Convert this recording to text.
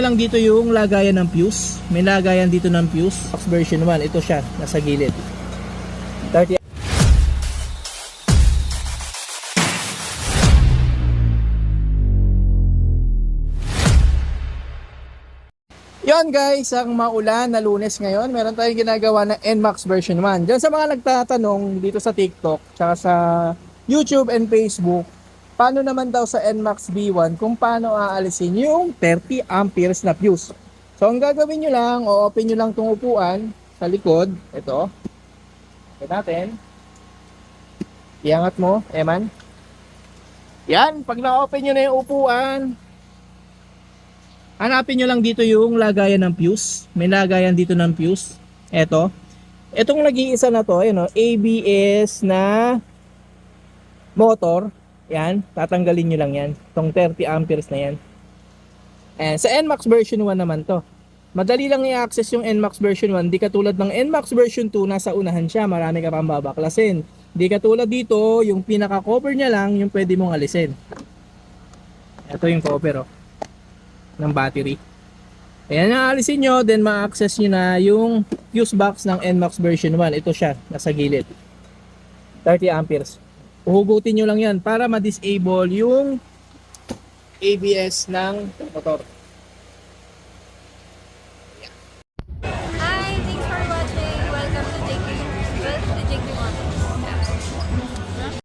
lang dito yung lagayan ng fuse. May lagayan dito ng fuse. Box version 1. Ito siya. Nasa gilid. 30 Yon guys, ang maulan na lunes ngayon, meron tayong ginagawa na NMAX version 1. Diyan sa mga nagtatanong dito sa TikTok, tsaka sa YouTube and Facebook, paano naman daw sa NMAX V1 kung paano aalisin yung 30 amperes na fuse. So ang gagawin nyo lang, o open nyo lang itong upuan sa likod, ito. Ito natin. Iangat mo, Eman. Yan, pag na-open nyo na yung upuan, Hanapin nyo lang dito yung lagayan ng fuse. May lagayan dito ng fuse. Eto. Etong nag-iisa na to, yun, oh, ABS na motor. Yan, tatanggalin nyo lang yan. Itong 30 amperes na yan. And sa NMAX version 1 naman to. Madali lang i-access yung NMAX version 1. Di katulad ng NMAX version 2, nasa unahan siya. Marami ka pang babaklasin. Di katulad dito, yung pinaka-cover niya lang, yung pwede mong alisin. Ito yung cover, oh ng battery. Ayan ang alisin nyo, then ma-access nyo na yung fuse box ng NMAX version 1. Ito siya, nasa gilid. 30 amperes. Uhugutin nyo lang yan para ma-disable yung ABS ng motor. Hi! Thanks for watching! Welcome to JQ, well, to JQ Motors.